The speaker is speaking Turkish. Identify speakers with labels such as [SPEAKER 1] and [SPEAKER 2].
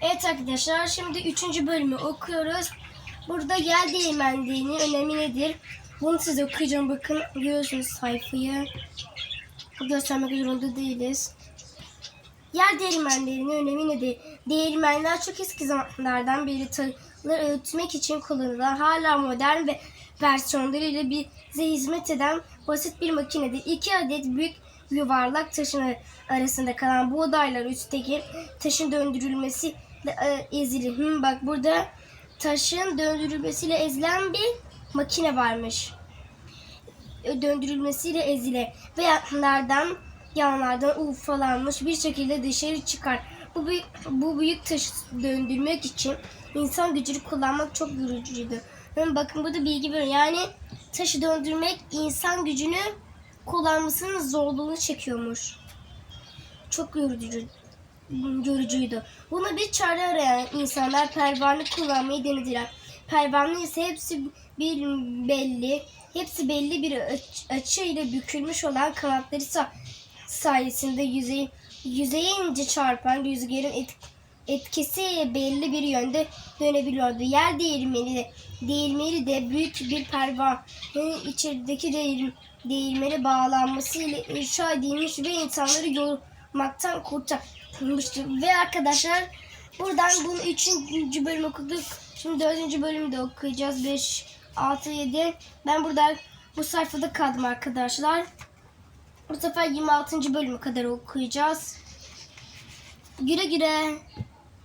[SPEAKER 1] Evet arkadaşlar şimdi 3. bölümü okuyoruz. Burada yer değirmenliğinin önemi nedir? Bunu size okuyacağım. Bakın görüyorsunuz sayfayı. Göstermek zorunda değiliz. Yer değirmenlerinin önemi nedir? Değirmenler çok eski zamanlardan beri tarımları öğütmek için kullanılan hala modern ve versiyonlarıyla bize hizmet eden basit bir makinedir. İki adet büyük yuvarlak taşın arasında kalan buğdaylar üstteki taşın döndürülmesi ezilir. Hı, bak burada taşın döndürülmesiyle ezilen bir makine varmış döndürülmesiyle ezile ve yanlardan yanlardan ufalanmış bir şekilde dışarı çıkar. Bu büyük, bu büyük taşı döndürmek için insan gücünü kullanmak çok yorucuydu. Hem bakın burada bilgi veriyor. Yani taşı döndürmek insan gücünü kullanmasının zorluğunu çekiyormuş. Çok yorucu, yorucuydu. Buna bir çare arayan insanlar pervane kullanmayı denediler. Pervane ise hepsi bir belli, hepsi belli bir aç- açıyla bükülmüş olan kanatları sa- sayesinde yüzey, yüzeye ince çarpan rüzgarın et- etkisiyle belli bir yönde dönebiliyordu. Yer değirmeni de, değirmeni de büyük bir pervanenin içerideki değir, değirmene bağlanmasıyla inşa edilmiş ve insanları yormaktan kurtarmıştı. Ve arkadaşlar buradan bunu üçüncü bölüm okuduk. Şimdi dördüncü bölümü de okuyacağız. 5, 6, 7. Ben burada bu sayfada kaldım arkadaşlar. Bu sefer 26. bölümü kadar okuyacağız. Güle güle.